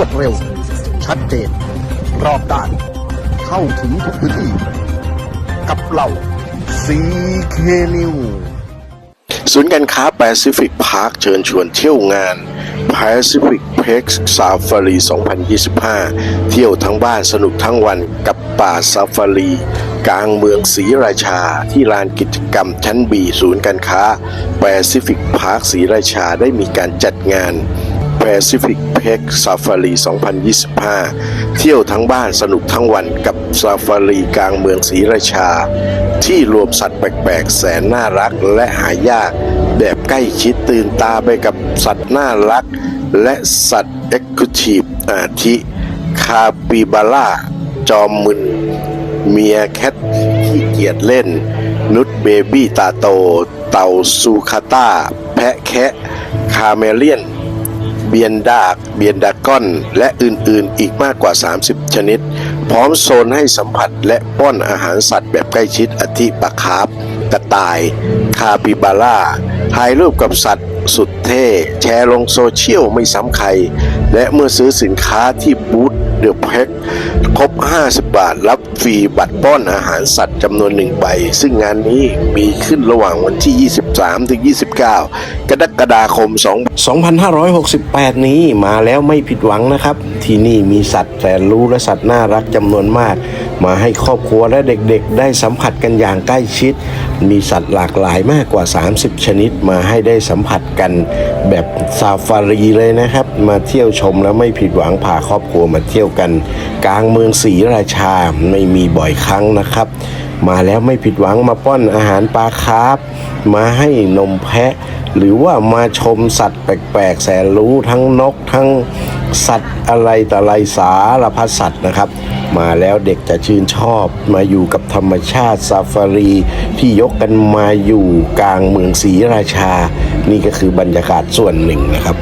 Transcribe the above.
วดเร็ว ชัดเจน รอบด้าน เข้าถึงทุกพื้นที่ กับเราซีเคนิวศูนย์การค้าแปซิฟิกพาร์คเชิญชวนเที่ยวงาน Pacific p e x Safari 2025 เที่ยวทั้งบ้านสนุกทั้งวันกับป่าซาฟารี กลางเมืองศรีราชา ที่ลานกิจกรรมชั้นบีศูนย์การค้า Pacific Park ศรีราชาได้มีการจัดงาน Pacific p e x Safari 2025 เที่ยวทั้งบ้านสนุกทั้งวันกับซาฟารีกลางเมืองศรีราชา ที่รวมสัตว์แปลกๆ แสนน่ารักและหายาก แบบใกล้ชิดตื่นตาไปกับสัตว์น่ารัก และสัตว์เอ็กซ์คลูทีฟอาทิคาปิบาร่า จอมมึน เมียแคทที่เกียจเล่น นุชเบบี้ตาโต เต่าซูคาต้า แพะแคะ คาเมเลียน เบียนดาก เบียนดาก้อน และอื่นๆ อีกมากกว่า 30 ชนิด พร้อมโซนให้สัมผัสและป้อนอาหารสัตว์แบบใกล้ชิดอาทิปลาคาร์ฟกระต่าย คาปิบาร่าถ่ายรูปกับสัตว์ สุดเท่ แชร์ลงโซเชียลไม่ซ้ำใคร และเมื่อซื้อสินค้าที่บูธเดอะแพ็คครบ 50 บาท รับฟรีบัตรป้อนอาหารสัตว์จำนวนหนึ่งใบ ซึ่งงานนี้มีขึ้นระหว่างวันที่ 23 ถึง 29 กรกฎาคม2 2568 นี้มาแล้วไม่ผิดหวังนะครับ ที่นี่มีสัตว์แสนรู้และสัตว์น่ารักจำนวนมาก มาให้ครอบครัวและเด็กๆ ได้สัมผัสกันอย่างใกล้ชิด มีสัตว์หลากหลายมากกว่า 30 ชนิดมาให้ได้สัมผัสกันแบบซาฟารีเลยนะครับ มาเที่ยวชมแล้วไม่ผิดหวังพาครอบครัวมาเที่ยวกัน กลางเมืองศรีราชาไม่มีบ่อยครั้งนะครับ มาแล้วไม่ผิดหวังมาป้อนอาหารปลาคาร์ฟมาให้นมแพะ หรือว่ามาชมสัตว์แปลกๆแสนรู้ทั้งนกทั้งสัตว์อะไรแต่ไรสารพัดสัตว์นะครับ มาแล้วเด็กจะชื่นชอบมาอยู่กับธรรมชาติซาฟารี ที่ยกกันมาอยู่กลางเมืองศรีราชา นี่ก็คือบรรยากาศส่วนหนึ่งนะครับ